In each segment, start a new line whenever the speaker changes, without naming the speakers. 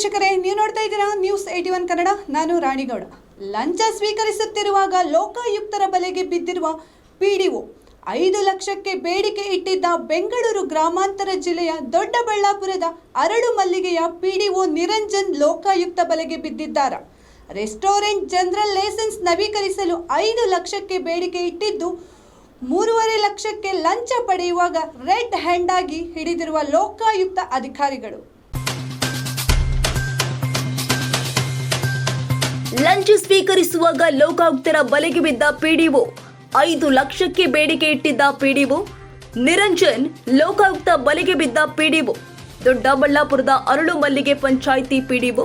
ವೀಕ್ಷಕರೇ, ನೀವು ನೋಡ್ತಾ ಇದ್ದೀರಾ ನ್ಯೂಸ್ ಏಟಿ ಒನ್ ಕನ್ನಡ. ನಾನು ರಾಣಿಗೌಡ. ಲಂಚ ಸ್ವೀಕರಿಸುತ್ತಿರುವಾಗ ಲೋಕಾಯುಕ್ತರ ಬಲೆಗೆ ಬಿದ್ದಿರುವ ಪಿಡಿಒ ಐದು ಲಕ್ಷಕ್ಕೆ ಬೇಡಿಕೆ ಇಟ್ಟಿದ್ದ ಬೆಂಗಳೂರು ಗ್ರಾಮಾಂತರ ಜಿಲ್ಲೆಯ ದೊಡ್ಡಬಳ್ಳಾಪುರದ ಅರಳು ಮಲ್ಲಿಗೆಯ ಪಿಡಿಒ ನಿರಂಜನ್ ಲೋಕಾಯುಕ್ತ ಬಲೆಗೆ ಬಿದ್ದಿದ್ದಾರೆ. ರೆಸ್ಟೋರೆಂಟ್ ಜನರಲ್ ಲೈಸೆನ್ಸ್ ನವೀಕರಿಸಲು ಐದು ಲಕ್ಷಕ್ಕೆ ಬೇಡಿಕೆ ಇಟ್ಟಿದ್ದು, ಮೂರುವರೆ ಲಕ್ಷಕ್ಕೆ ಲಂಚ ಪಡೆಯುವಾಗ ರೆಡ್ ಹ್ಯಾಂಡ್ ಆಗಿ ಹಿಡಿದಿರುವ ಲೋಕಾಯುಕ್ತ ಅಧಿಕಾರಿಗಳು.
ಲಂಚ ಸ್ವೀಕರಿಸುವಾಗ ಲೋಕಾಯುಕ್ತರ ಬಲೆಗೆ ಬಿದ್ದ ಪಿಡಿಒ. ಐದು ಲಕ್ಷಕ್ಕೆ ಬೇಡಿಕೆ ಇಟ್ಟಿದ್ದ ಪಿಡಿಒ. ನಿರಂಜನ್ ಲೋಕಾಯುಕ್ತ ಬಲೆಗೆ ಬಿದ್ದ ಪಿಡಿಒ. ದೊಡ್ಡಬಳ್ಳಾಪುರದ ಅರಳು ಮಲ್ಲಿಗೆ ಪಂಚಾಯಿತಿ ಪಿಡಿಒ.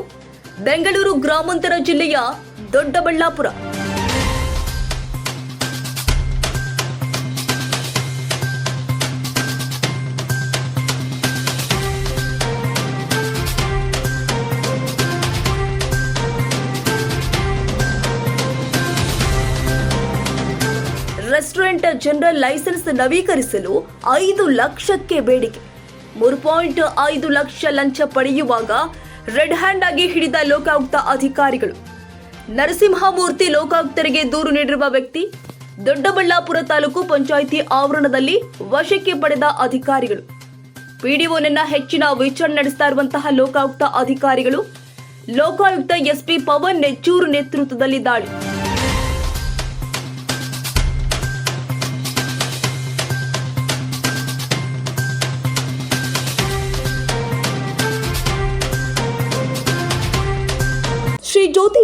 ಬೆಂಗಳೂರು ಗ್ರಾಮಾಂತರ ಜಿಲ್ಲೆಯ ದೊಡ್ಡಬಳ್ಳಾಪುರ. ಜನರಲ್ ಲೈಸೆನ್ಸ್ ನವೀಕರಿಸಲು ಐದು ಲಕ್ಷಕ್ಕೆ ಬೇಡಿಕೆ. ಮೂರು ಪಾಯಿಂಟ್ ಐದು ಲಕ್ಷ ಲಂಚ ಪಡೆಯುವಾಗ ರೆಡ್ ಹ್ಯಾಂಡ್ ಆಗಿ ಹಿಡಿದ ಲೋಕಾಯುಕ್ತ ಅಧಿಕಾರಿಗಳು. ನರಸಿಂಹಮೂರ್ತಿ ಲೋಕಾಯುಕ್ತರಿಗೆ ದೂರು ನೀಡಿರುವ ವ್ಯಕ್ತಿ, ದೊಡ್ಡಬಳ್ಳಾಪುರ ತಾಲೂಕು ಪಂಚಾಯಿತಿ ಆವರಣದಲ್ಲಿ ವಶಕ್ಕೆ ಪಡೆದ ಅಧಿಕಾರಿಗಳು. ಪಿಡಿಒನನ್ನ ಹೆಚ್ಚಿನ ವಿಚಾರಣೆ ನಡೆಸ್ತಾ ಇರುವಂತಹ ಲೋಕಾಯುಕ್ತ ಅಧಿಕಾರಿಗಳು, ಲೋಕಾಯುಕ್ತ ಎಸ್ಪಿ ಪವನ್ ನೆಚ್ಚೂರು ನೇತೃತ್ವದಲ್ಲಿ ದಾಳಿ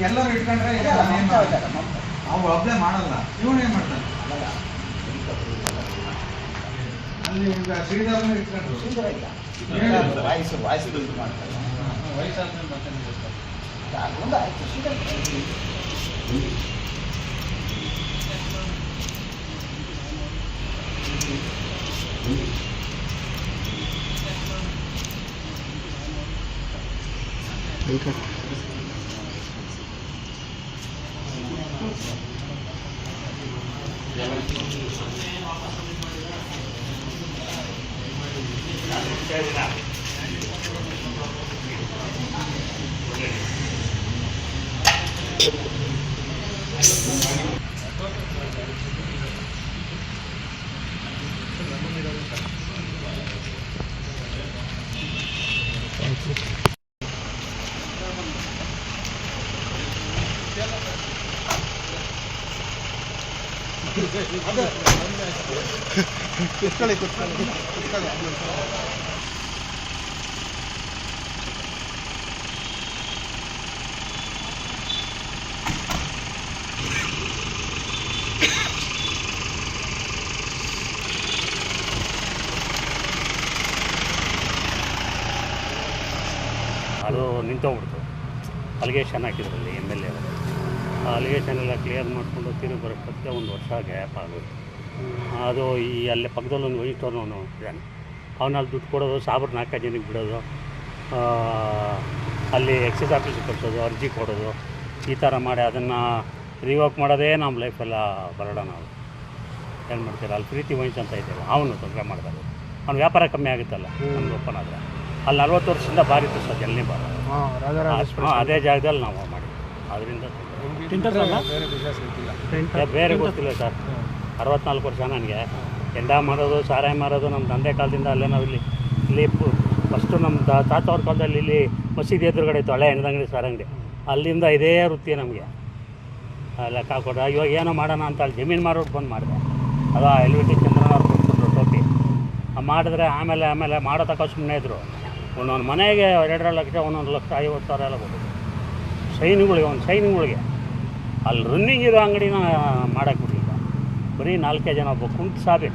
ಎಲ್ಲರೂ ಇಟ್ಕೊಂಡ್ರೆ ಅವ್ರು ಒಬ್ಳೆ ಮಾಡಲ್ಲ ಇವನು ಏನ್ ಮಾಡ್ತಾನೆ ಅಲ್ಲಿ ಈಗ ಶ್ರೀಧರ್ನ ಇಟ್ಕೊಂಡ್ರು
ವಾಯ್ಸ್ ವಾಯ್ಸ್ ಬಿಲ್ಡ್ ಮಾಡ್ತಾರೆ
ವಯಸ್ಸಾದ್ಮೇಲೆ ಮತ್ತೆ ನಿಲ್ಲಿಸ್ತಾರೆ.
ಒಂದು ಆಯ್ತು
ಕುತ್ಕೊಳ್ಳಿ ಕುತ್ಕೊಳ್ಳಿ
ಅದು ನಿಂತೋಗ್ಬಿಡ್ತು. ಅಲ್ಲಿಗೆ ಆ ಅಲಿಗೇಷನ್ ಎಲ್ಲ ಕ್ಲಿಯರ್ ಮಾಡಿಕೊಂಡು ತಿರುಗಿ ಬರೋಷ್ಟೊತ್ತಿಗೆ ಒಂದು ವರ್ಷ ಗ್ಯಾಪ್ ಆಗೋದು ಅದು ಈ ಅಲ್ಲೇ ಪಕ್ಕದಲ್ಲಿ ಒಂದು ಅವನು ಇದ್ದಾನೆ. ಅವನಲ್ಲಿ ದುಡ್ಡು ಕೊಡೋದು ಸಾಬ್ರು ನಾಲ್ಕೈದು ಜನಕ್ಕೆ ಬಿಡೋದು ಅಲ್ಲಿ ಎಕ್ಸೈಸ್ ಆಫೀಸ್ ಕಳಿಸೋದು ಅರ್ಜಿ ಕೊಡೋದು ಈ ಥರ ಮಾಡಿ ಅದನ್ನು ರಿವೋಕ್ ಮಾಡೋದೇ ನಮ್ಮ ಲೈಫೆಲ್ಲ ಬರೋಣ ನಾವು ಏನು ಮಾಡ್ತೀರ? ಅಲ್ಲಿ ಪ್ರೀತಿ ವಹಿಸ್ ಅಂತ ಇದ್ದೇವೆ ಅವನು ತೊಂದರೆ ಮಾಡಿದಾಗ ಅವ್ನು ವ್ಯಾಪಾರ ಕಮ್ಮಿ ಆಗುತ್ತಲ್ಲ ನಮ್ಗೆ ಓಪನ್ ಆದರೆ. ಅಲ್ಲಿ ನಲ್ವತ್ತು ವರ್ಷದಿಂದ ಬಾರಿ ಇತ್ತು ಸರ್ ಜಲ್ನಿ ಬಾರ
ಹಾಂ ರಾಜರಾಜ
ಅದೇ ಜಾಗದಲ್ಲಿ ನಾವು ಮಾಡಿ ಅದರಿಂದ
ಬೇರೆ ಬಿಸ್ನೆಸ್ ಇರ್ತಿಲ್ಲ.
ಏ, ಬೇರೆ ಗೊತ್ತಿಲ್ಲ ಸರ್. ಅರವತ್ನಾಲ್ಕು ವರ್ಷ ನನಗೆ. ಎಂಡ ಮಾರೋದು ಸಾರಾಯಿ ಮಾರೋದು ನಮ್ಮ ತಂದೆ ಕಾಲದಿಂದ ಅಲ್ಲೇ ನಾವು ಇಲ್ಲಿ ಇಲ್ಲಿ ಫಸ್ಟು ನಮ್ಮ ತಾತ ಅವ್ರ ಕಾಲದಲ್ಲಿ ಇಲ್ಲಿ ಮಸೀದಿ ಎದುರುಗಡೆ ಇತ್ತು ಹಳೆ ಹೆಣ್ಣದಂಗಡಿ ಸಾರಂಗಡಿ ಅಲ್ಲಿಂದ ಇದೇ ವೃತ್ತಿ ನಮಗೆ. ಲೆಕ್ಕ ಕೊಡ ಇವಾಗ ಏನೋ ಮಾಡೋಣ ಅಂತ ಅಲ್ಲಿ ಜಮೀನು ಮಾರೋದು ಬಂದು ಮಾಡಿದೆ. ಅದು ಎಲ್ ವಿ ಟಿ ಚಂದ್ರನವ್ರು ಕೊಟ್ಬಿಟ್ರು ಟೋಪಿ. ಆ ಮಾಡಿದ್ರೆ ಆಮೇಲೆ ಆಮೇಲೆ ಮಾಡೋ ತಕ್ಕ ಸುಮ್ಮನೆ ಇದ್ರು. ಒಂದೊಂದು ಮನೆಗೆ ಎರಡೆರಡು ಲಕ್ಷ ಒಂದೊಂದು ಲಕ್ಷ ಐವತ್ತು ಸಾವಿರ ಎಲ್ಲ ಕೊಟ್ಟಿದ್ರು. ಸೈನ್ಗಳಿಗೆ ಒಂದು ಸೈನ್ಗಳಿಗೆ. ಅಲ್ಲಿ ರನ್ನಿಂಗ್ ಇರೋ ಅಂಗಡಿನ ಮಾಡಕ್ಕೆ ಬಿಡಲಿಲ್ಲ ಬರೀ ನಾಲ್ಕೇ ಜನ ಒಬ್ಬ ಕುಂಟು ಸಾಬೆ.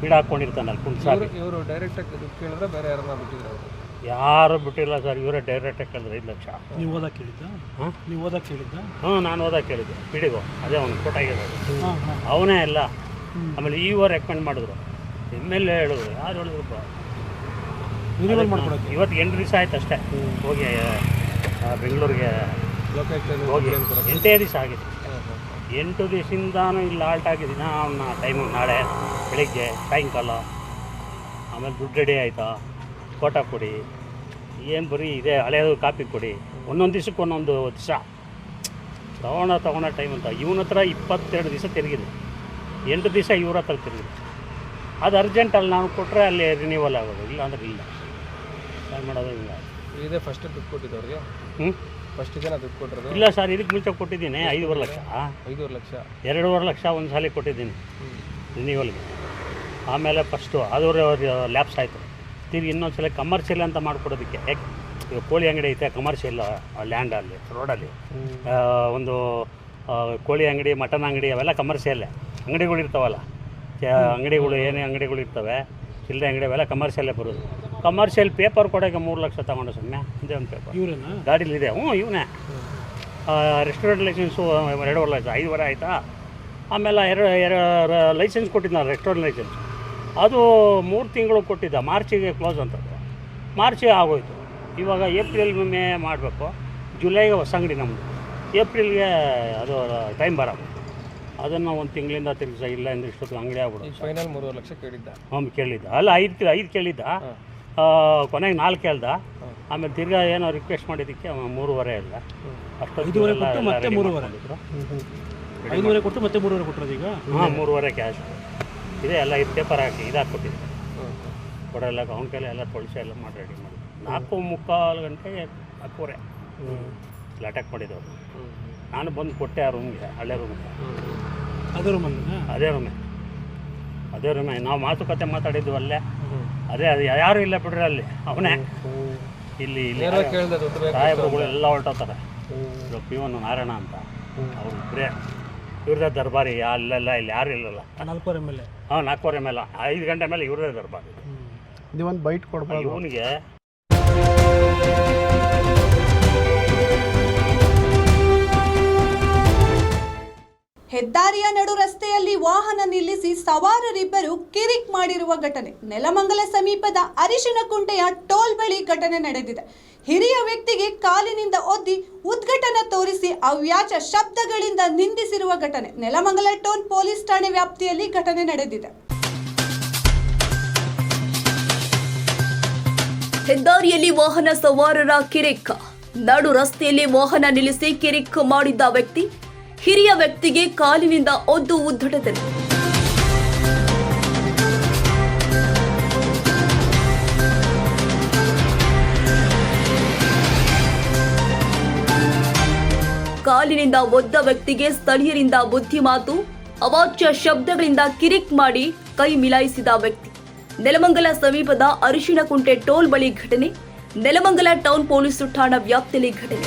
ಬೀಡ ಹಾಕ್ಕೊಂಡಿರ್ತಾನೆ ಅಲ್ಲಿ ಕುಂಟು ಸಾಬೆ.
ಇವರು ಡೈರೆಕ್ಟಾಗಿ ದುಡ್ಡು ಕೇಳಿದ್ರೆ ಬೇರೆ ಯಾರನ್ನ ಬಿಟ್ಟಿದ್ರು ಅವರು.
ಯಾರು ಬಿಟ್ಟಿಲ್ಲ ಸರ್ ಇವರೇ ಡೈರೆಕ್ಟಾಗಿ ಕೇಳಿದ್ರೆ ಐದು ಲಕ್ಷ.
ನೀವು ಓದಕ್ಕೆ ಕೇಳಿದ್ದ?
ಹಾಂ?
ನೀವು ಓದಕ್ಕೆ ಕೇಳಿದ್ದ?
ಹ್ಞೂ ನಾನು ಓದಕ್ಕೆ ಕೇಳಿದ್ದೆ. ಬಿಡಿಗೋ ಅದೇ ಅವನು ಕೊಟ್ಟಾಗಿರೋದು.
ಹಾಂ ಹಾಂ.
ಅವನೇ ಎಲ್ಲ ಆಮೇಲೆ ಈ ಓ ರೆಕಮೆಂಡ್ ಮಾಡಿದ್ರು. ಎಂ ಎಲ್ ಎ ಹೇಳಿದ್ರು ಯಾರು
ಮಾಡ್ಕೊಡಕ್ಕೆ
ಇವತ್ತು ಎಂಟು ದಿವಸ ಆಯ್ತು ಅಷ್ಟೇ. ಹೋಗಿ ಆ, ಬೆಂಗಳೂರಿಗೆ ಎಂಟೇ ದಿವಸ ಆಗಿದೆ. ಎಂಟು ದಿವಸದಿಂದಾನು ಇಲ್ಲಿ ಆಲ್ಟ್ ಆಗಿದ್ದೀನಿ ಅವನ್ನ ಟೈಮು ನಾಳೆ ಬೆಳಿಗ್ಗೆ ಸಾಯಂಕಾಲ ಆಮೇಲೆ ದುಡ್ಡು ರೆಡಿ ಆಯಿತಾ? ಫೋಟೋ ಕೊಡಿ. ಏನು ಬರೀ ಇದೆ ಹಳೆಯದು ಕಾಪಿ ಕೊಡಿ. ಒಂದೊಂದು ದಿವ್ಸಕ್ಕೆ ಒಂದೊಂದು ದಿವಸ. ತಗೋಣ ತಗೊಳ್ಳೋ ಟೈಮ್ ಅಂತ. ಇವನ ಹತ್ರ ಇಪ್ಪತ್ತೆರಡು ದಿವಸ ತಿರುಗಿದೆ. ಎಂಟು ದಿವಸ ಇವ್ರ ಹತ್ರ ತಿರುಗಿದೆ. ಅದು ಅರ್ಜೆಂಟಲ್ಲಿ ನಾನು ಕೊಟ್ಟರೆ ಅಲ್ಲಿ ರಿನ್ಯೂವಲ್ ಆಗೋದು. ಇಲ್ಲ ಅಂದ್ರೆ ಇಲ್ಲ. ಏನು ಮಾಡೋದು ಇಲ್ಲ.
ಇದೇ ಫಸ್ಟ್ ದುಡ್ಡು ಕೊಟ್ಟಿದ್ದವ್ರಿಗೆ
ಹ್ಞೂ
ಫಸ್ಟ್ ದುಡ್ಡು ಕೊಟ್ಟಿರೋದು?
ಇಲ್ಲ ಸರ್ ಇದಕ್ಕೆ ಮುಂಚೆ ಕೊಟ್ಟಿದ್ದೀನಿ ಐದೂವರೆ ಲಕ್ಷ.
ಐದೂವರೆ ಲಕ್ಷ?
ಎರಡೂವರೆ ಲಕ್ಷ ಒಂದು ಸಾಲಿ ಕೊಟ್ಟಿದ್ದೀನಿ. ರಿನಿವಲ್ಗೆ ಆಮೇಲೆ ಫಸ್ಟು ಅದೂವರೆ ಲ್ಯಾಬ್ಸ್ ಆಯಿತು. ತಿರುಗಿ ಇನ್ನೊಂದು ಸಲ ಕಮರ್ಷಿಯಲ್ ಅಂತ ಮಾಡಿಕೊಡೋದಕ್ಕೆ. ಯಾಕೆ? ಈಗ ಕೋಳಿ ಅಂಗಡಿ ಐತೆ ಕಮರ್ಷಿಯಲ್ ಲ್ಯಾಂಡಲ್ಲಿ ರೋಡಲ್ಲಿ ಒಂದು ಕೋಳಿ ಅಂಗಡಿ ಮಟನ್ ಅಂಗಡಿ ಅವೆಲ್ಲ ಕಮರ್ಷಿಯಲ್ಲೇ ಅಂಗಡಿಗಳು ಇರ್ತಾವಲ್ಲ. ಅಂಗಡಿಗಳು ಏನೇ ಅಂಗಡಿಗಳು ಇರ್ತವೆ ಚಿಲ್ಲರೆ ಅಂಗಡಿ ಅವೆಲ್ಲ ಕಮರ್ಷಿಯಲ್ಲೇ ಬರೋದು. ಕಮರ್ಷಿಯಲ್ ಪೇಪರ್ ಕೊಡೋಕೆ ಮೂರು ಲಕ್ಷ ತಗೊಂಡು ಸುಮ್ಮನೆ ಇದೇ ಒಂದು ಪೇಪರ್
ಇವ್ರೇನಾ?
ಗಾಡೀಲಿದೆ ಹ್ಞೂ ಇವನೇ. ರೆಸ್ಟೋರೆಂಟ್ ಲೈಸೆನ್ಸು ಎರಡೂವರೆ ಲಕ್ಷ ಐದುವರೆ ಆಯಿತಾ. ಆಮೇಲೆ ಎರಡು ಎರಡು ಲೈಸೆನ್ಸ್ ಕೊಟ್ಟಿದ್ದ ರೆಸ್ಟೋರೆಂಟ್ ಲೈಸೆನ್ಸ್ ಅದು ಮೂರು ತಿಂಗಳು ಕೊಟ್ಟಿದ್ದ. ಮಾರ್ಚಿಗೆ ಕ್ಲೋಸ್ ಅಂತದ್ದು. ಮಾರ್ಚಿಗೆ ಆಗೋಯ್ತು. ಇವಾಗ ಏಪ್ರಿಲ್ ಮೇ ಮಾಡಬೇಕು. ಜುಲೈಗೆ ಹೊಸ ಅಂಗಡಿ ನಮ್ಮದು ಏಪ್ರಿಲ್ಗೆ ಅದು ಟೈಮ್ ಬರೋದು ಅದನ್ನು ಒಂದು ತಿಂಗಳಿಂದ ತಿರುಗಿಸ ಇಲ್ಲ ಅಂದ್ರೆ ಇಷ್ಟೊತ್ತು ಅಂಗಡಿ ಆಗ್ಬಿಡೋದು
ಫೈನಲ್ ಮೂರುವರೆ ಲಕ್ಷ ಕೇಳಿದ್ದ.
ಹ್ಞೂ ಕೇಳಿದ್ದ. ಅಲ್ಲ ಐದು ಐದು ಕೇಳಿದ್ದ. ಕೊನೆಗೆ ನಾಲ್ಕು ಹೇಳ್ದ ಆಮೇಲೆ ತಿರ್ಗಾ ಏನೋ ರಿಕ್ವೆಸ್ಟ್ ಮಾಡಿದ್ದಕ್ಕೆ ಮೂರುವರೆ ಇಲ್ಲ ಅಷ್ಟೊಂದು
ಐದೂವರೆ ಕೊಟ್ಟು ಮತ್ತೆ ಮೂರುವರೆ. ಐದುವರೆ ಕೊಟ್ಟು ಮತ್ತೆ ಮೂರುವರೆ ಕೊಟ್ಟರೋದು ಈಗ?
ಹಾಂ ಮೂರುವರೆ ಕ್ಯಾಶ್ ಇದೆ ಎಲ್ಲ ಇದು ಪೇಪರ್ ಹಾಕಿ ಇದು ಹಾಕ್ಕೊಟ್ಟಿದ್ದೆ ಕೊಡೋಲ್ಲ ಅವ್ನ ಕೈಲಿ ಎಲ್ಲ ತೊಳಸಿ ಎಲ್ಲ ಮಾಡಿ ರೆಡಿ ಮಾಡಿ ನಾಲ್ಕು ಮುಕ್ಕಾಲು ಗಂಟೆಗೆ ನಾಲ್ಕೂವರೆ ಅಟ್ಯಾಕ್ ಮಾಡಿದ್ದವರು ನಾನು ಬಂದು ಕೊಟ್ಟೆ ಆ ರೂಮ್ಗೆ ಹಳೆ ರೂಮ್ಗೆ
ಅದೇ ರೂಮಲ್ಲ
ಅದೇ ರೂಮೇ ಅದೇ ರೂಮೆ ನಾವು ಮಾತುಕತೆ ಮಾತಾಡಿದ್ದು ಅಲ್ಲೇ. ಅದೇ ಅದೇ ಯಾರು ಇಲ್ಲ ಬಿಡ್ರಿ ಅಲ್ಲಿ. ಅವನೇ. ಇಲ್ಲಿ ಇಲ್ಲಿ ಸಾಹೇಬ್ರುಗಳು ಎಲ್ಲ ಹೊರಟೋತಾರೆ ಪಿವನು ನಾರಾಯಣ ಅಂತ. ಅವ್ರು ಇಬ್ಬರೇ ಇವ್ರದೇ ದರ್ಬಾರಿ ಅಲ್ಲೆಲ್ಲ ಇಲ್ಲಿ ಯಾರು ಇಲ್ಲಲ್ಲ.
ನಾಲ್ಕೂವರೆ ಮೇಲೆ
ಹಾಂ ನಾಲ್ಕೂವರೆ ಮೇಲೆ ಐದು ಗಂಟೆ ಮೇಲೆ ಇವ್ರದೇ ದರ್ಬಾರಿ.
ನೀವೊಂದು ಬೈಟ್ ಕೊಡ್ಬೋದು.
ಇವನಿಗೆ
ಹೆದ್ದಾರಿಯ ನಡು ರಸ್ತೆಯಲ್ಲಿ ವಾಹನ ನಿಲ್ಲಿಸಿ ಸವಾರರಿಬ್ಬರು ಕಿರಿಕ್ ಮಾಡಿರುವ ಘಟನೆ. ನೆಲಮಂಗಲ ಸಮೀಪದ ಅರಿಶಿನಕುಂಟೆಯ ಟೋಲ್ ಬಳಿ ಘಟನೆ ನಡೆದಿದೆ. ಹಿರಿಯ ವ್ಯಕ್ತಿಗೆ ಕಾಲಿನಿಂದ ಒದ್ದಿ ಉದ್ಘಟನ ತೋರಿಸಿ ಅವ್ಯಾಚ ಶಬ್ದಗಳಿಂದ ನಿಂದಿಸಿರುವ ಘಟನೆ. ನೆಲಮಂಗಲ ಟೋಲ್ ಪೊಲೀಸ್ ಠಾಣೆ ವ್ಯಾಪ್ತಿಯಲ್ಲಿ ಘಟನೆ ನಡೆದಿದೆ.
ಹೆದ್ದಾರಿಯಲ್ಲಿ ವಾಹನ ಸವಾರರ ಕಿರಿಕ್. ನಡು ರಸ್ತೆಯಲ್ಲಿ ವಾಹನ ನಿಲ್ಲಿಸಿ ಕಿರಿಕ್ ಮಾಡಿದ್ದ ವ್ಯಕ್ತಿ ಹಿರಿಯ ವ್ಯಕ್ತಿಗೆ ಕಾಲಿನಿಂದ ಒದ್ದು ಉದ್ದಟನೆ ಕಾಲಿನಿಂದ ಒದ್ದ ವ್ಯಕ್ತಿಗೆ ಸ್ಥಳೀಯರಿಂದ ಬುದ್ಧಿಮಾತು ಅವಾಚ್ಯ ಶಬ್ದಗಳಿಂದ ಕಿರಿಕ್ ಮಾಡಿ ಕೈ ಮಿಲಾಯಿಸಿದ ವ್ಯಕ್ತಿ. ನೆಲಮಂಗಲ ಸಮೀಪದ ಅರಿಶಿಣಕುಂಟೆ ಟೋಲ್ ಬಳಿ ಘಟನೆ, ನೆಲಮಂಗಲ ಟೌನ್ ಪೊಲೀಸ್ ಠಾಣಾ ವ್ಯಾಪ್ತಿಯಲ್ಲಿ ಘಟನೆ.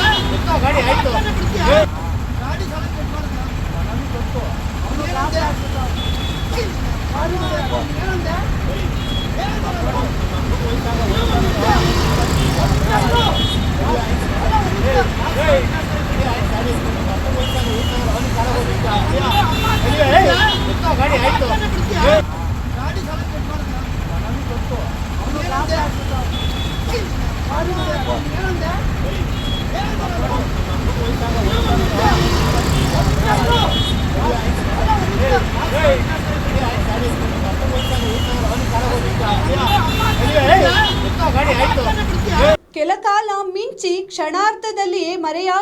ಕೆಲಕಾಲ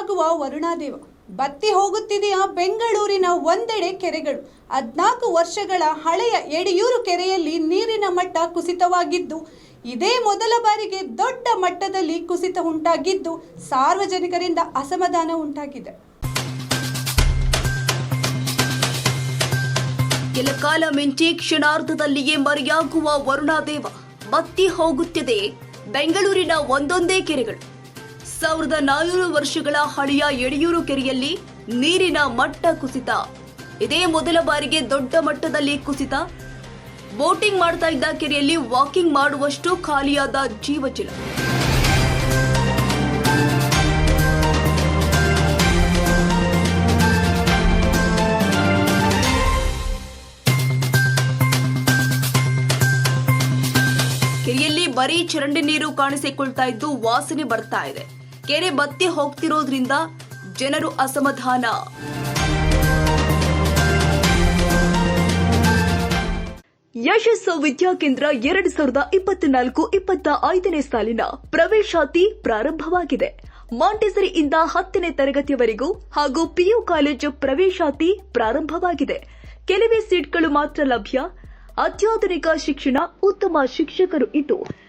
ಮರೆಯಾಗುವ ವರುಣಾದೇವ. ಬತ್ತಿ ಹೋಗುತ್ತಿದೆಯ? ಬೆಂಗಳೂರಿನ ಒಂದೆಡೆ ಕೆರೆಗಳು. ಹದ್ನಾಲ್ಕು ವರ್ಷಗಳ ಹಳೆಯ ಎಡೆಯೂರು ಕೆರೆಯಲ್ಲಿ ನೀರಿನ ಮಟ್ಟ ಕುಸಿತವಾಗಿದ್ದು, ಇದೇ ಮೊದಲ ಬಾರಿಗೆ ದೊಡ್ಡ ಮಟ್ಟದಲ್ಲಿ ಕುಸಿತ ಉಂಟಾಗಿದ್ದು, ಸಾರ್ವಜನಿಕರಿಂದ ಅಸಮಾಧಾನ ಉಂಟಾಗಿದೆ.
ಕೆಲ ಕಾಲ ಮಿಂಚಿ ಕ್ಷಣಾರ್ಧದಲ್ಲಿಯೇ ಮರೆಯಾಗುವ ವರುಣಾದೇವ, ಬತ್ತಿ ಹೋಗುತ್ತಿದೆ. ಬೆಂಗಳೂರಿನ ಒಂದೊಂದೇ ಕೆರೆಗಳು. ಸಾವಿರದ ನಾನೂರು ವರ್ಷಗಳ ಹಳೆಯ ಯಡಿಯೂರು ಕೆರೆಯಲ್ಲಿ ನೀರಿನ ಮಟ್ಟ ಕುಸಿತ. ಇದೇ ಮೊದಲ ಬಾರಿಗೆ ದೊಡ್ಡ ಮಟ್ಟದಲ್ಲಿ ಕುಸಿತ. ಬೋಟಿಂಗ್ ಮಾಡ್ತಾ ಇದ್ದ ಕೆರೆಯಲ್ಲಿ ವಾಕಿಂಗ್ ಮಾಡುವಷ್ಟು ಖಾಲಿಯಾದ ಜೀವಜಲ. ಕೆರೆಯಲ್ಲಿ ಬರೀ ಚರಂಡಿ ನೀರು ಕಾಣಿಸಿಕೊಳ್ತಾ ಇದ್ದು ವಾಸನೆ ಬರ್ತಾ ಇದೆ. ಕೆರೆ ಬತ್ತಿ ಹೋಗ್ತಿರೋದ್ರಿಂದ ಜನರು ಅಸಮಾಧಾನ. ಯಶಸ್ಸು ವಿದ್ಯಾಕೇಂದ್ರ ಎರಡು ಸಾವಿರದ ಇಪ್ಪತ್ನಾಲ್ಕು ಇಪ್ಪತ್ತ ಐದನೇ ಸಾಲಿನ ಪ್ರವೇಶಾತಿ ಪ್ರಾರಂಭವಾಗಿದೆ. ಮಾಂಟೆಸರಿಯಿಂದ ಹತ್ತನೇ ತರಗತಿಯವರೆಗೂ ಹಾಗೂ ಪಿಯು ಕಾಲೇಜು ಪ್ರವೇಶಾತಿ ಪ್ರಾರಂಭವಾಗಿದೆ. ಕೆಲವೇ ಸೀಟ್ಗಳು ಮಾತ್ರ ಲಭ್ಯ. ಅತ್ಯಾಧುನಿಕ ಶಿಕ್ಷಣ ಉತ್ತಮ ಶಿಕ್ಷಕರು ಇದ್ದು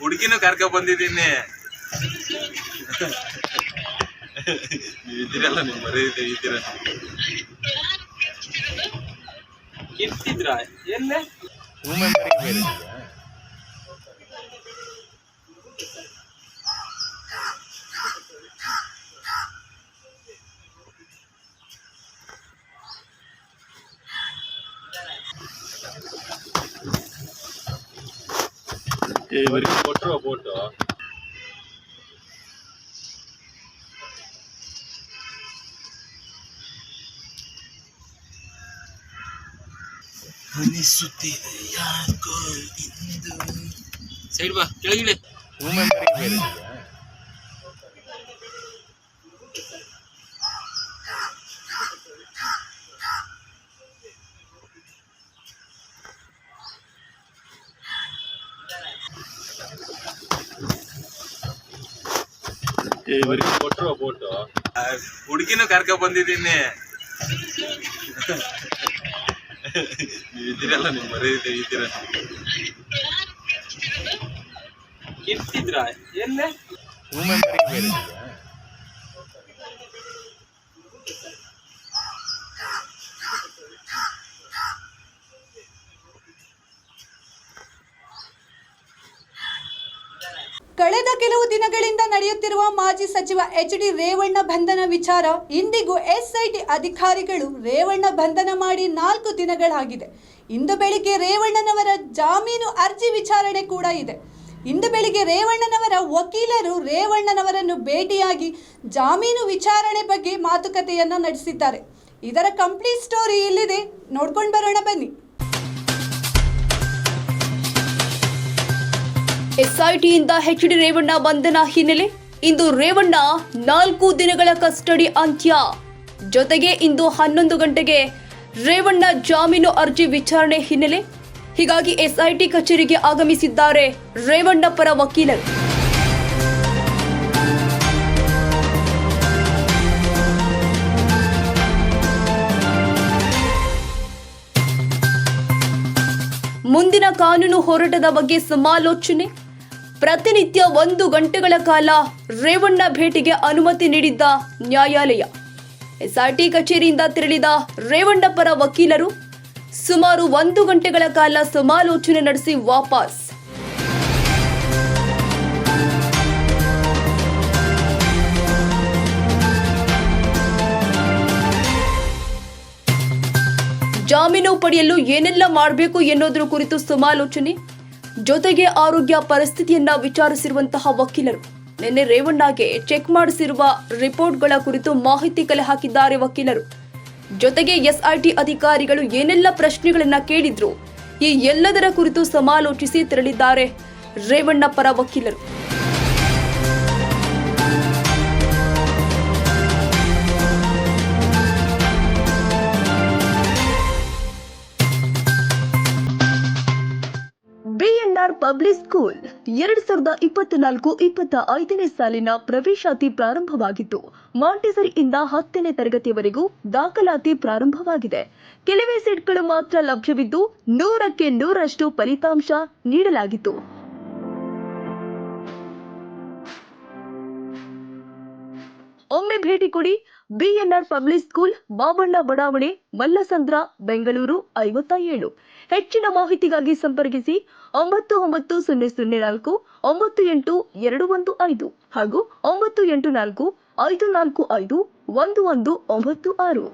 ಹುಡುಗಿನೂ ಕರ್ಕ ಬಂದಿದ್ದೀನಿ. ನೀವು ಇದ್ದೀರಲ್ಲ ನೀವು ಬರೀ ಇದ್ದೀರ.
ಇರ್ತಿದ್ರ ಎಲ್ಲೇ?
ಕೊಟ್ಟರು ಬೋಟು
ಸೈಡ್ ಬಾ ಕೆಳಗಿಡೆ
ಕೊಟ್ಟರು ಬೋಟು ಹುಡುಗಿನೂ ಕರ್ಕ ಬಂದಿದ್ದೀನಿ. ನೀವು ಇದ್ದೀರಲ್ಲ ನೀವು ಮರೆಯದೆ ಇದ್ದೀರ
ಇರ್ತಿದ್ರ ಎಲ್ಲೇ?
ಕಳೆದ ಮಾಜಿ ಸಚಿವ ಎಚ್ ಡಿ ರೇವಣ್ಣ ಬಂಧನ ವಿಚಾರ. ಇಂದಿಗೂ ಎಸ್ಐಟಿ ಅಧಿಕಾರಿಗಳು ರೇವಣ್ಣ ಬಂಧನ ಮಾಡಿ ನಾಲ್ಕು ದಿನಗಳಾಗಿದೆ. ಇಂದು ಬೆಳಿಗ್ಗೆ ರೇವಣ್ಣನವರ ಜಾಮೀನು ಅರ್ಜಿ ವಿಚಾರಣೆ ಕೂಡ ಇದೆ. ಇಂದು ಬೆಳಿಗ್ಗೆ ರೇವಣ್ಣನವರ ವಕೀಲರು ರೇವಣ್ಣನವರನ್ನು ಭೇಟಿಯಾಗಿ ಜಾಮೀನು ವಿಚಾರಣೆ ಬಗ್ಗೆ ಮಾತುಕತೆಯನ್ನ ನಡೆಸಿದ್ದಾರೆ. ಇದರ ಕಂಪ್ಲೀಟ್ ಸ್ಟೋರಿ ಇಲ್ಲಿದೆ. ನೋಡ್ಕೊಂಡು ಬರೋಣ ಬನ್ನಿ.
ಎಸ್ಐಟಿಯಿಂದ ಎಚ್ ಡಿ ರೇವಣ್ಣ ಬಂಧನ ಹಿನ್ನೆಲೆ ಇಂದು ರೇವಣ್ಣ ನಾಲ್ಕು ದಿನಗಳ ಕಸ್ಟಡಿ ಅಂತ್ಯ. ಜೊತೆಗೆ ಇಂದು ಹನ್ನೊಂದು ಗಂಟೆಗೆ ರೇವಣ್ಣ ಜಾಮೀನು ಅರ್ಜಿ ವಿಚಾರಣೆ ಹಿನ್ನೆಲೆ. ಹೀಗಾಗಿ ಎಸ್ಐಟಿ ಕಚೇರಿಗೆ ಆಗಮಿಸಿದ್ದಾರೆ ರೇವಣ್ಣ ಪರ ವಕೀಲರು. ಮುಂದಿನ ಕಾನೂನು ಹೋರಾಟದ ಬಗ್ಗೆ ಸಮಾಲೋಚನೆ. ಪ್ರತಿನಿತ್ಯ ಒಂದು ಗಂಟೆಗಳ ಕಾಲ ರೇವಣ್ಣ ಭೇಟಿಗೆ ಅನುಮತಿ ನೀಡಿದ್ದ ನ್ಯಾಯಾಲಯ. ಎಸ್ಆರ್ಟಿ ಕಚೇರಿಯಿಂದ ತೆರಳಿದ ರೇವಣ್ಣ ಪರ ವಕೀಲರು ಸುಮಾರು ಒಂದು ಗಂಟೆಗಳ ಕಾಲ ಸಮಾಲೋಚನೆ ನಡೆಸಿ ವಾಪಸ್. ಜಾಮೀನು ಪಡೆಯಲು ಏನೆಲ್ಲ ಮಾಡಬೇಕು ಎನ್ನುವುದರ ಕುರಿತು ಸಮಾಲೋಚನೆ. ಜೊತೆಗೆ ಆರೋಗ್ಯ ಪರಿಸ್ಥಿತಿಯನ್ನ ವಿಚಾರಿಸಿರುವಂತಹ ವಕೀಲರು. ನಿನ್ನೆ ರೇವಣ್ಣಗೆ ಚೆಕ್ ಮಾಡಿಸಿರುವ ರಿಪೋರ್ಟ್ಗಳ ಕುರಿತು ಮಾಹಿತಿ ಕಲೆ ಹಾಕಿದ್ದಾರೆ ವಕೀಲರು. ಜೊತೆಗೆ ಎಸ್ಐಟಿ ಅಧಿಕಾರಿಗಳು ಏನೆಲ್ಲ ಪ್ರಶ್ನೆಗಳನ್ನ ಕೇಳಿದ್ರು, ಈ ಎಲ್ಲದರ ಕುರಿತು ಸಮಾಲೋಚಿಸಿ ತೆರಳಿದ್ದಾರೆ ರೇವಣ್ಣ ಪರ ವಕೀಲರು. ಪಬ್ಲಿಕ್ ಸ್ಕೂಲ್ ಎರಡ್ ಸಾವಿರದ ಇಪ್ಪತ್ನಾಲ್ಕು ಇಪ್ಪತ್ತ ಐದನೇ ಸಾಲಿನ ಪ್ರವೇಶಾತಿ ಪ್ರಾರಂಭವಾಗಿತ್ತು. ಮಾಂಟಿಸರಿಯಿಂದ ಹತ್ತನೇ ತರಗತಿಯವರೆಗೂ ದಾಖಲಾತಿ ಪ್ರಾರಂಭವಾಗಿದೆ. ಕೆಲವೇ ಸೀಟ್ಗಳು ಮಾತ್ರ ಲಭ್ಯವಿದ್ದು ನೂರಕ್ಕೆ ನೂರಷ್ಟು ಫಲಿತಾಂಶ ನೀಡಲಾಗಿತ್ತು. ಒಮ್ಮೆ ಭೇಟಿ ಕೊಡಿ ಬಿಎನ್ಆರ್ ಪಬ್ಲಿಕ್ ಸ್ಕೂಲ್ ಬಾಬಣ್ಣ ಬಡಾವಣೆ, ಮಲ್ಲಸಂದ್ರ, ಬೆಂಗಳೂರು ಐವತ್ತ ಏಳು. ಹೆಚ್ಚಿನ ಮಾಹಿತಿಗಾಗಿ ಸಂಪರ್ಕಿಸಿ ಒಂಬತ್ತು ಒಂಬತ್ತು ಸೊನ್ನೆ ಸೊನ್ನೆ ನಾಲ್ಕು, ಒಂಬತ್ತು ಎಂಟು ಎರಡು ಒಂದು ಐದು ಹಾಗೂ ಒಂಬತ್ತು ಎಂಟು ನಾಲ್ಕು, ಐದು ನಾಲ್ಕು ಐದು, ಒಂದು ಒಂದು ಒಂಬತ್ತು ಆರು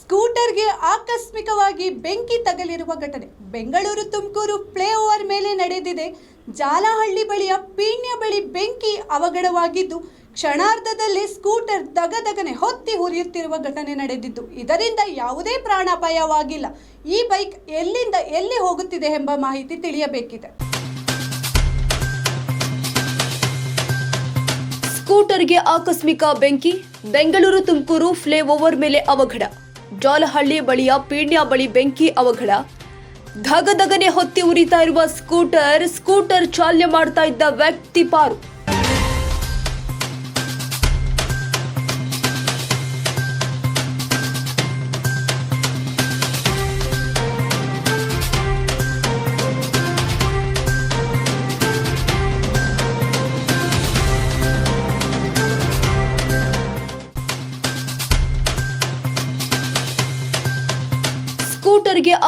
ಸ್ಕೂಟರ್ಗೆ ಆಕಸ್ಮಿಕವಾಗಿ ಬೆಂಕಿ ತಗಲಿರುವ ಘಟನೆ. ಬೆಂಗಳೂರು ತುಮಕೂರು ಫ್ಲೈಓವರ್ ಮೇಲೆ ನಡೆದಿದೆ. ಜಾಲಹಳ್ಳಿ ಬಳಿಯ ಪೀಣ್ಯ ಬಳಿ ಬೆಂಕಿ ಅವಘಡವಾಗಿದ್ದು, ಕ್ಷಣಾರ್ಧದಲ್ಲಿ ಸ್ಕೂಟರ್ ದಗದಗನೆ ಹೊತ್ತಿ ಉರಿಯುತ್ತಿರುವ ಘಟನೆ ನಡೆದಿದ್ದು, ಇದರಿಂದ ಯಾವುದೇ ಪ್ರಾಣಾಪಾಯವಾಗಿಲ್ಲ. ಈ ಬೈಕ್ ಎಲ್ಲಿಂದ ಎಲ್ಲಿ ಹೋಗುತ್ತಿದೆ ಎಂಬ ಮಾಹಿತಿ ತಿಳಿಯಬೇಕಿದೆ.
ಸ್ಕೂಟರ್ಗೆ ಆಕಸ್ಮಿಕ ಬೆಂಕಿ. ಬೆಂಗಳೂರು ತುಮಕೂರು ಫ್ಲೈಓವರ್ ಮೇಲೆ ಅವಘಡ. ಜಾಲಹಳ್ಳಿ ಬಳಿಯ ಪೀಣ್ಯ ಬಳಿ ಬೆಂಕಿ ಅವಘಡ. ಧಗಧಗನೆ ಹೊತ್ತಿ ಉರಿತಾ ಇರುವ ಸ್ಕೂಟರ್ ಸ್ಕೂಟರ್ ಚಾಲನೆ ಮಾಡ್ತಾ ಇದ್ದ ವ್ಯಕ್ತಿ ಪಾರು.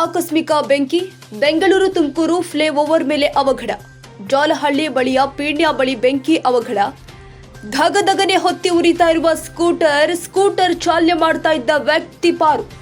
ಆಕಸ್ಮಿಕ ಬೆಂಕಿ, ಬೆಂಗಳೂರು ತುಮಕೂರು ಫ್ಲೈಓವರ್ ಮೇಲೆ ಅವಘಡ. ಜಾಲಹಳ್ಳಿ ಬಳಿಯ ಪೀಣ್ಯ ಬಳಿ ಬೆಂಕಿ ಅವಘಡ. ಧಗಧಗನೆ ಹೊತ್ತಿ ಉರಿತಾ ಇರುವ ಸ್ಕೂಟರ್ ಸ್ಕೂಟರ್ ಚಾಲನೆ ಮಾಡ್ತಾ ಇದ್ದ ವ್ಯಕ್ತಿ ಪಾರು.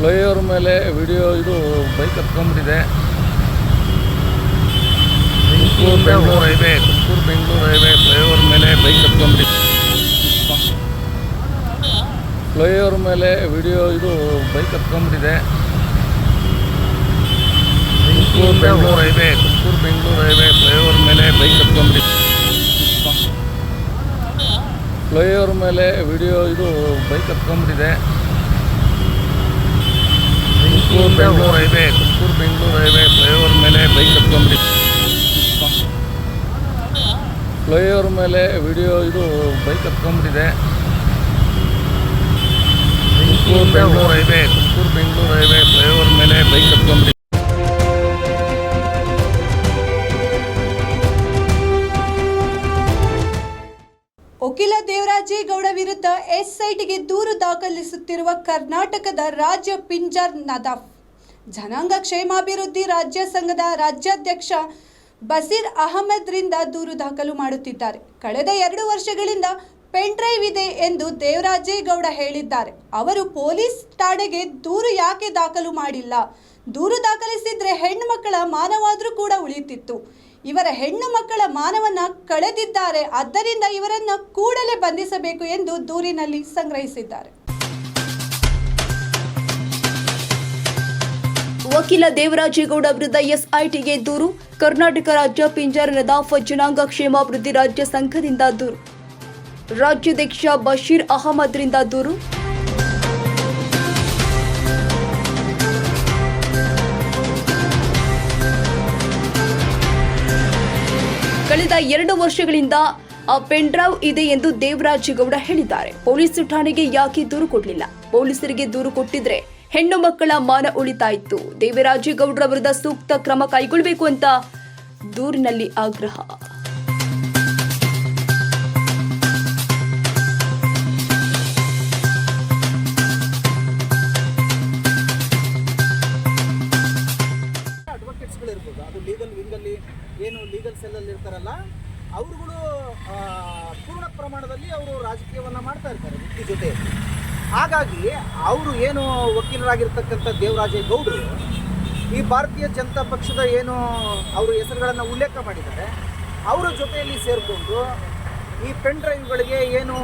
ಫ್ಲೈಓವರ್ ಮೇಲೆ ವಿಡಿಯೋ ಇದು bike ಹತ್ಕೊಂಡ್ಬಿಟ್ಟಿದೆ. Tumakuru, Bengaluru highway, Tumakuru, Bengaluru highway flyover ಮೇಲೆ ಬೈಕ್ ಹತ್ಕೊಂಡ್ಬಿಟ್ಟಿದೆ. ಫ್ಲೈಓವರ್ ಮೇಲೆ ವಿಡಿಯೋ ಇದು bike ಹತ್ಕೊಂಡ್ಬಿಟ್ಟಿದೆ. Tumakuru, Bengaluru highway, Tumakuru, Bengaluru highway flyover ಮೇಲೆ ಬೈಕ್ ಹತ್ಕೊಂಡ್ಬಿಟ್ಟಿದೆ. ಫ್ಲೈಓವರ್ ಮೇಲೆ ವಿಡಿಯೋ ಇದು bike ಹತ್ಕೊಂಡ್ಬಿಟ್ಟಿದೆ. Tumakuru Bengaluru highway Tumakuru Bengaluru highway flyover ಮೇಲೆ ಬೈಕ್ ಹತ್ಕೊಂಡ್ಬಿಟ್ಟಿದೆ ಫ್ಲೈಓವರ್ ಮೇಲೆ ವಿಡಿಯೋ ಇದು bike ಹತ್ಕೊಂಡ್ಬಿಟ್ಟಿದೆ. Tumakuru Bengaluru highway Tumakuru Bengaluru highway flyover ಮೇಲೆ ಬೈಕ್ ಹತ್ಕೊಂಡ್ಬಿಟ್ಟಿದೆ
ವಕೀಲ ದೇವರಾಜೇಗೌಡ ವಿರುದ್ಧ ಎಸ್ಐಟಿಗೆ ದೂರು ದಾಖಲಿಸುತ್ತಿರುವ ಕರ್ನಾಟಕದ ರಾಜ್ಯ ಪಿಂಜರ್ ನದಾಫ್. ಜನಾಂಗ ಕ್ಷೇಮಾಭಿವೃದ್ಧಿ ರಾಜ್ಯ ಸಂಘದ ರಾಜ್ಯಾಧ್ಯಕ್ಷ ಬಸೀರ್ ಅಹಮದ್ರಿಂದ ದೂರು ದಾಖಲು ಮಾಡುತ್ತಿದ್ದಾರೆ. ಕಳೆದ ಎರಡು ವರ್ಷಗಳಿಂದ ಪೆನ್ ಡ್ರೈವ್ ಇದೆ ಎಂದು ದೇವರಾಜೇಗೌಡ ಹೇಳಿದ್ದಾರೆ. ಅವರು ಪೊಲೀಸ್ ಠಾಣೆಗೆ ದೂರು ಯಾಕೆ ದಾಖಲು ಮಾಡಿಲ್ಲ? ದೂರು ದಾಖಲಿಸಿದ್ರೆ ಹೆಣ್ಣು ಮಕ್ಕಳ ಮಾನವಾದರೂ ಕೂಡ ಉಳಿಯುತ್ತಿತ್ತು. ಇವರ ಹೆಣ್ಣು ಮಕ್ಕಳ ಮಾನವನ್ನ ಕಳೆದಿದ್ದಾರೆ. ಆದ್ದರಿಂದ ಇವರನ್ನ ಕೂಡಲೇ ಬಂಧಿಸಬೇಕು ಎಂದು ದೂರಿನಲ್ಲಿ ಸಂಗ್ರಹಿಸಿದ್ದಾರೆ.
ವಕೀಲ ದೇವರಾಜೇಗೌಡ ವಿರುದ್ಧ ಎಸ್ಐಟಿಗೆ ದೂರು. ಕರ್ನಾಟಕ ರಾಜ್ಯ ಪಿಂಜರ್ ನದಾಫ್ ಜನಾಂಗ ಕ್ಷೇಮಾಭಿವೃದ್ಧಿ ರಾಜ್ಯ ಸಂಘದಿಂದ ದೂರು. ರಾಜ್ಯಾಧ್ಯಕ್ಷ ಬಶೀರ್ ಅಹಮದ್ರಿಂದ ದೂರು. ಕಳೆದ ಎರಡು ವರ್ಷಗಳಿಂದ ಆ ಪೆನ್ ಇದೆ ಎಂದು ದೇವರಾಜೇಗೌಡ ಹೇಳಿದ್ದಾರೆ. ಪೊಲೀಸ್ ಠಾಣೆಗೆ ಯಾಕೆ ದೂರು ಕೊಡಲಿಲ್ಲ? ಪೊಲೀಸರಿಗೆ ದೂರು ಕೊಟ್ಟಿದ್ರೆ ಹೆಣ್ಣು ಮಕ್ಕಳ ಮಾನ ಉಳಿತಾಯಿತ್ತು ದೇವರಾಜೇಗೌಡರ ವಿರುದ್ಧ ಸೂಕ್ತ ಕ್ರಮ ಕೈಗೊಳ್ಳಬೇಕು ಅಂತ ದೂರಿನಲ್ಲಿ ಆಗ್ರಹ.
ಇರ್ತಾರಲ್ಲ ಅವರುಗಳು ಪೂರ್ಣ ಪ್ರಮಾಣದಲ್ಲಿ ಅವರು ರಾಜಕೀಯವನ್ನು ಮಾಡ್ತಾ ಇರ್ತಾರೆ ವ್ಯಕ್ತಿ ಜೊತೆ ಹಾಗಾಗಿ ಅವರು ಏನು ವಕೀಲರಾಗಿರ್ತಕ್ಕಂಥ ದೇವರಾಜೇಗೌಡರು ಈ ಭಾರತೀಯ ಜನತಾ ಪಕ್ಷದ ಏನು ಅವರು ಹೆಸರುಗಳನ್ನು ಉಲ್ಲೇಖ ಮಾಡಿದ್ದಾರೆ, ಅವರ ಜೊತೆಯಲ್ಲಿ ಸೇರಿಕೊಂಡು ಈ ಪೆನ್ ಡ್ರೈವ್ಗಳಿಗೆ ಏನು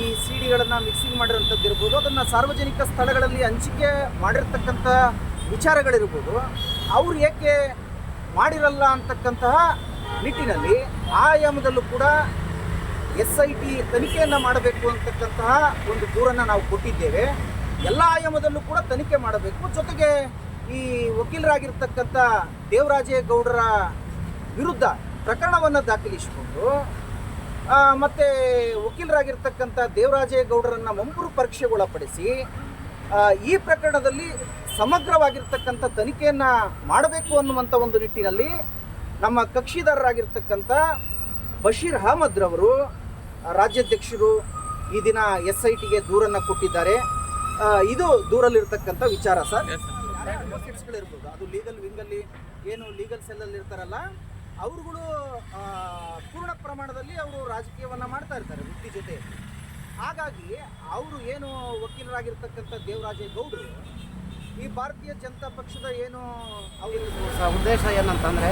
ಈ ಸಿ ಡಿಗಳನ್ನು ಮಿಕ್ಸಿಂಗ್ ಮಾಡಿರೋಂಥದ್ದು ಇರ್ಬೋದು, ಅದನ್ನು ಸಾರ್ವಜನಿಕ ಸ್ಥಳಗಳಲ್ಲಿ ಹಂಚಿಕೆ ಮಾಡಿರ್ತಕ್ಕಂಥ ವಿಚಾರಗಳಿರ್ಬೋದು, ಅವ್ರು ಏಕೆ ಮಾಡಿರಲ್ಲ ಅಂತಕ್ಕಂತಹ ನಿಟ್ಟಿನಲ್ಲಿ ಆಯಾಮದಲ್ಲೂ ಕೂಡ ಎಸ್ ಐ ಟಿ ತನಿಖೆಯನ್ನು ಮಾಡಬೇಕು ಅಂತಕ್ಕಂತಹ ಒಂದು ದೂರನ್ನು ನಾವು ಕೊಟ್ಟಿದ್ದೇವೆ. ಎಲ್ಲ ಆಯಾಮದಲ್ಲೂ ಕೂಡ ತನಿಖೆ ಮಾಡಬೇಕು. ಜೊತೆಗೆ ಈ ವಕೀಲರಾಗಿರ್ತಕ್ಕಂಥ ದೇವರಾಜೇಗೌಡರ ವಿರುದ್ಧ ಪ್ರಕರಣವನ್ನು ದಾಖಲಿಸಿಕೊಂಡು ಮತ್ತು ವಕೀಲರಾಗಿರ್ತಕ್ಕಂಥ ದೇವರಾಜೇಗೌಡರನ್ನ ಮಂಪರು ಪರೀಕ್ಷೆಗೊಳಪಡಿಸಿ ಈ ಪ್ರಕರಣದಲ್ಲಿ ಸಮಗ್ರವಾಗಿರ್ತಕ್ಕಂಥ ತನಿಖೆಯನ್ನು ಮಾಡಬೇಕು ಅನ್ನುವಂಥ ಒಂದು ನಿಟ್ಟಿನಲ್ಲಿ ನಮ್ಮ ಕಕ್ಷಿದಾರರಾಗಿರ್ತಕ್ಕಂಥ ಬಶೀರ್ ಅಹಮದ್ರವರು ರಾಜ್ಯಾಧ್ಯಕ್ಷರು ಈ ದಿನ ಎಸ್ ಐ ಟಿಗೆ ದೂರನ್ನು ಕೊಟ್ಟಿದ್ದಾರೆ. ಇದು ದೂರಲ್ಲಿರ್ತಕ್ಕಂಥ ವಿಚಾರ ಸರ್. ಅಡ್ವೊಕೇಟ್ಸ್ಗಳಿರ್ಬೋದು ಅದು ಲೀಗಲ್ ವಿಂಗಲ್ಲಿ ಏನು ಲೀಗಲ್ ಸೆಲ್ಲಲ್ಲಿ ಇರ್ತಾರಲ್ಲ ಅವರುಗಳು ಪೂರ್ಣ ಪ್ರಮಾಣದಲ್ಲಿ ಅವರು ರಾಜಕೀಯವನ್ನು ಮಾಡ್ತಾ ಇರ್ತಾರೆ ವೃತ್ತಿ ಜೊತೆ ಹಾಗಾಗಿ ಅವರು ಏನು ವಕೀಲರಾಗಿರ್ತಕ್ಕಂಥ ದೇವರಾಜೇಗೌಡರು ಈ ಭಾರತೀಯ ಜನತಾ ಪಕ್ಷದ ಏನು
ಉದ್ದೇಶ ಏನಂತಂದರೆ,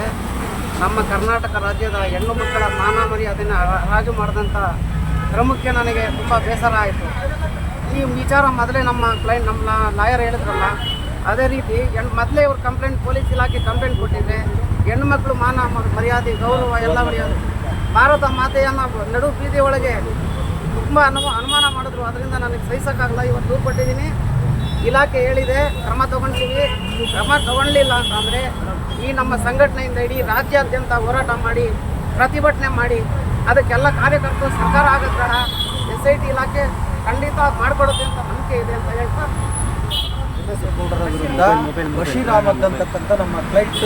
ನಮ್ಮ ಕರ್ನಾಟಕ ರಾಜ್ಯದ ಹೆಣ್ಣು ಮಕ್ಕಳ ಮಾನ ಮರ್ಯಾದೆನ ಹರಾಜು ಮಾಡಿದಂಥ ಕ್ರಮಕ್ಕೆ ನನಗೆ ತುಂಬ ಬೇಸರ ಆಯಿತು. ಈ ವಿಚಾರ ಮೊದಲೇ ನಮ್ಮ ಕ್ಲೈಂಟ್ ನಮ್ಮ ಲಾಯರ್ ಹೇಳಿದ್ರಲ್ಲ, ಅದೇ ರೀತಿ ಹೆಣ್, ಮೊದಲೇ ಇವ್ರು ಕಂಪ್ಲೇಂಟ್ ಪೊಲೀಸ್ ಇಲಾಖೆ ಕಂಪ್ಲೇಂಟ್ ಕೊಟ್ಟಿದ್ರೆ, ಹೆಣ್ಣು ಮಕ್ಕಳು ಮಾನ ಮರ್ಯಾದೆ ಗೌರವ ಎಲ್ಲ ಭಾರತ ಮಾತೆಯನ್ನು ನಡು ಬೀದಿ ಒಳಗೆ ತುಂಬ ಅನು ಅನುಮಾನ ಮಾಡಿದ್ರು. ಅದರಿಂದ ನನಗೆ ಸಹಿಸೋಕ್ಕಾಗಲ್ಲ. ಇವತ್ತು ದೂರು ಕೊಟ್ಟಿದ್ದೀನಿ. ಇಲಾಖೆ ಹೇಳಿದೆ ಕ್ರಮ ತಗೊಳ್ತೀವಿ ಕ್ರಮ ತಗೊಳ್ಳಿಲ್ಲ ಅಂತಂದರೆ ಈ ನಮ್ಮ ಸಂಘಟನೆಯಿಂದ ಇಡೀ ರಾಜ್ಯಾದ್ಯಂತ ಹೋರಾಟ ಮಾಡಿ ಪ್ರತಿಭಟನೆ ಮಾಡಿ ಅದಕ್ಕೆಲ್ಲ ಕಾರ್ಯಕರ್ತರು ಸರ್ಕಾರ ಆಗೋದು ಬೇಡ ಎಸ್ ಐ ಟಿ ಇಲಾಖೆ ಖಂಡಿತ ಮಾಡಿಕೊಡುತ್ತೆ ಅಂತ ನಂಬಿಕೆ ಇದೆ ಅಂತ ಹೇಳ್ತಾ
ಗೌಡರ ವಿರುದ್ಧ ಬಶೀರ್ ಅಹಮದ್ ಅಂತಕ್ಕಂಥ ನಮ್ಮ ಕ್ಲೈಂಟ್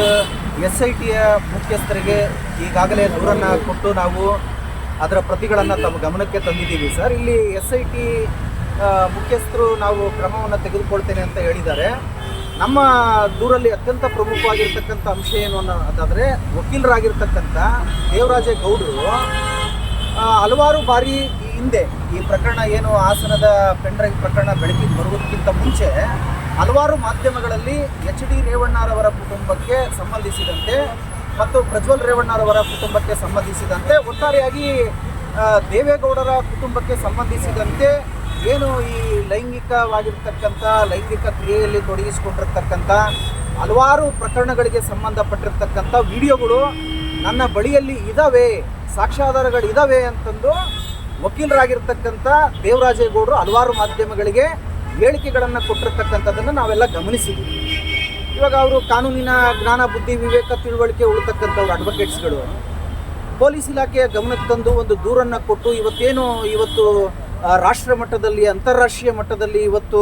ಎಸ್ ಐ ಟಿಯ ಮುಖ್ಯಸ್ಥರಿಗೆ ಈಗಾಗಲೇ ದೂರನ್ನು ಕೊಟ್ಟು ನಾವು ಅದರ ಪ್ರತಿಗಳನ್ನು ತಮ್ಮ ಗಮನಕ್ಕೆ ತಂದಿದ್ದೀವಿ. ಸರ್ ಇಲ್ಲಿ ಎಸ್ ಐ ಟಿ ಮುಖ್ಯಸ್ಥರು ನಾವು ಕ್ರಮವನ್ನು ತೆಗೆದುಕೊಳ್ತೇನೆ ಅಂತ ಹೇಳಿದ್ದಾರೆ. ನಮ್ಮ ದೂರಲ್ಲಿ ಅತ್ಯಂತ ಪ್ರಮುಖವಾಗಿರ್ತಕ್ಕಂಥ ಅಂಶ ಏನು ಅನ್ನೋದಾದರೆ ವಕೀಲರಾಗಿರ್ತಕ್ಕಂಥ ದೇವರಾಜೇ ಗೌಡರು ಆ, ಹಲವಾರು ಬಾರಿ ಹಿಂದೆ ಈ ಪ್ರಕರಣ ಏನು ಹಾಸನದ ಪೆಂಡ್ರೈವ್ ಪ್ರಕರಣ ಬೆಳಕಿಗೆ ಬರುವುದಕ್ಕಿಂತ ಮುಂಚೆ ಹಲವಾರು ಮಾಧ್ಯಮಗಳಲ್ಲಿ ಎಚ್ ಡಿ ರೇವಣ್ಣರವರ ಕುಟುಂಬಕ್ಕೆ ಸಂಬಂಧಿಸಿದಂತೆ ಮತ್ತು ಪ್ರಜ್ವಲ್ ರೇವಣ್ಣರವರ ಕುಟುಂಬಕ್ಕೆ ಸಂಬಂಧಿಸಿದಂತೆ ಒಟ್ಟಾರೆಯಾಗಿ ದೇವೇಗೌಡರ ಕುಟುಂಬಕ್ಕೆ ಸಂಬಂಧಿಸಿದಂತೆ ಏನು ಈ ಲೈಂಗಿಕವಾಗಿರ್ತಕ್ಕಂಥ, ಲೈಂಗಿಕ ಕ್ರಿಯೆಯಲ್ಲಿ ತೊಡಗಿಸಿಕೊಂಡಿರ್ತಕ್ಕಂಥ ಹಲವಾರು ಪ್ರಕರಣಗಳಿಗೆ ಸಂಬಂಧಪಟ್ಟಿರ್ತಕ್ಕಂಥ ವಿಡಿಯೋಗಳು ನನ್ನ ಬಳಿಯಲ್ಲಿ ಇದ್ದಾವೆ ಸಾಕ್ಷ್ಯಾಧಾರಗಳು ಇದಾವೆ ಅಂತಂದು ವಕೀಲರಾಗಿರ್ತಕ್ಕಂಥ ದೇವರಾಜೇಗೌಡರು ಹಲವಾರು ಮಾಧ್ಯಮಗಳಿಗೆ ಹೇಳಿಕೆಗಳನ್ನು ಕೊಟ್ಟಿರ್ತಕ್ಕಂಥದ್ದನ್ನು ನಾವೆಲ್ಲ ಗಮನಿಸಿದ್ದೀವಿ. ಇವಾಗ ಅವರು ಕಾನೂನಿನ ಜ್ಞಾನ, ಬುದ್ಧಿ, ವಿವೇಕ, ತಿಳುವಳಿಕೆ ಉಳ್ತಕ್ಕಂಥವ್ರು ಅಡ್ವೊಕೇಟ್ಸ್ಗಳು ಪೊಲೀಸ್ ಇಲಾಖೆಯ ಗಮನಕ್ಕೆ ತಂದು ಒಂದು ದೂರನ್ನು ಕೊಟ್ಟು ಇವತ್ತೇನು ಇವತ್ತು ರಾಷ್ಟ್ರ ಮಟ್ಟದಲ್ಲಿ, ಅಂತಾರಾಷ್ಟ್ರೀಯ ಮಟ್ಟದಲ್ಲಿ ಇವತ್ತು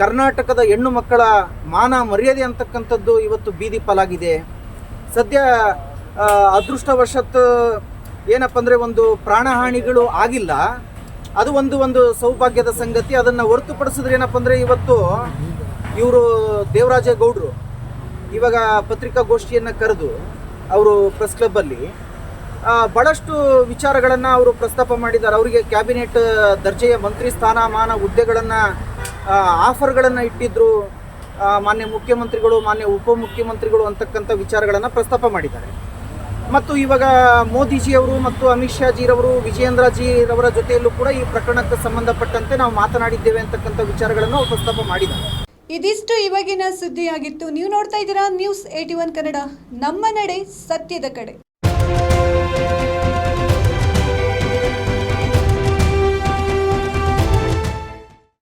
ಕರ್ನಾಟಕದ ಹೆಣ್ಣು ಮಕ್ಕಳ ಮಾನ ಮರ್ಯಾದೆ ಅಂತಕ್ಕಂಥದ್ದು ಇವತ್ತು ಬೀದಿ ಪಾಲಾಗಿದೆ. ಸದ್ಯ ಅದೃಷ್ಟವಶತ್ತು ಅದೃಷ್ಟವಶತ್ ಏನಪ್ಪ ಅಂದರೆ ಒಂದು ಪ್ರಾಣಹಾನಿಗಳು ಆಗಿಲ್ಲ. ಅದು ಒಂದು ಒಂದು ಸೌಭಾಗ್ಯದ ಸಂಗತಿ. ಅದನ್ನು ಹೊರತುಪಡಿಸಿದ್ರೆ ಏನಪ್ಪ ಅಂದರೆ ಇವತ್ತು ಇವರು ದೇವರಾಜೇಗೌಡರು ಇವಾಗ ಪತ್ರಿಕಾಗೋಷ್ಠಿಯನ್ನು ಕರೆದು, ಅವರು ಪ್ರೆಸ್ ಕ್ಲಬ್ಬಲ್ಲಿ ಭಾಳಷ್ಟು ವಿಚಾರಗಳನ್ನು ಅವರು ಪ್ರಸ್ತಾಪ ಮಾಡಿದ್ದಾರೆ. ಅವರಿಗೆ ಕ್ಯಾಬಿನೆಟ್ ದರ್ಜೆಯ ಮಂತ್ರಿ ಸ್ಥಾನಮಾನ ಹುದ್ದೆಗಳನ್ನು ಆಫರ್ಗಳನ್ನು ಇಟ್ಟಿದ್ದರು ಮಾನ್ಯ ಮುಖ್ಯಮಂತ್ರಿಗಳು, ಮಾನ್ಯ ಉಪಮುಖ್ಯಮಂತ್ರಿಗಳು ಅಂತಕ್ಕಂಥ ವಿಚಾರಗಳನ್ನು ಪ್ರಸ್ತಾಪ ಮಾಡಿದ್ದಾರೆ. ಮತ್ತು ಇವಾಗ ಮೋದಿಜಿಯವರು ಮತ್ತು ಅಮಿತ್ ಶಾ ಜಿರವರು ವಿಜಯೇಂದ್ರ ಜಿರವರ ಜೊತೆಯಲ್ಲೂ ಕೂಡ ಈ ಪ್ರಕರಣಕ್ಕೆ ಸಂಬಂಧಪಟ್ಟಂತೆ ನಾವು ಮಾತನಾಡಿದ್ದೇವೆ ಅಂತಕ್ಕಂಥ ವಿಚಾರಗಳನ್ನು ಪ್ರಸ್ತಾಪ ಮಾಡಿದ್ದಾರೆ.
ಇದಿಷ್ಟು ಇವಾಗಿನ ಸುದ್ದಿಯಾಗಿತ್ತು. ನೀವು ನೋಡ್ತಾ ಇದ್ದೀರಾ ನ್ಯೂಸ್ ಏಟಿ ಒನ್ ಕನ್ನಡ. ನಮ್ಮ ನಡೆ ಸತ್ಯದ ಕಡೆ.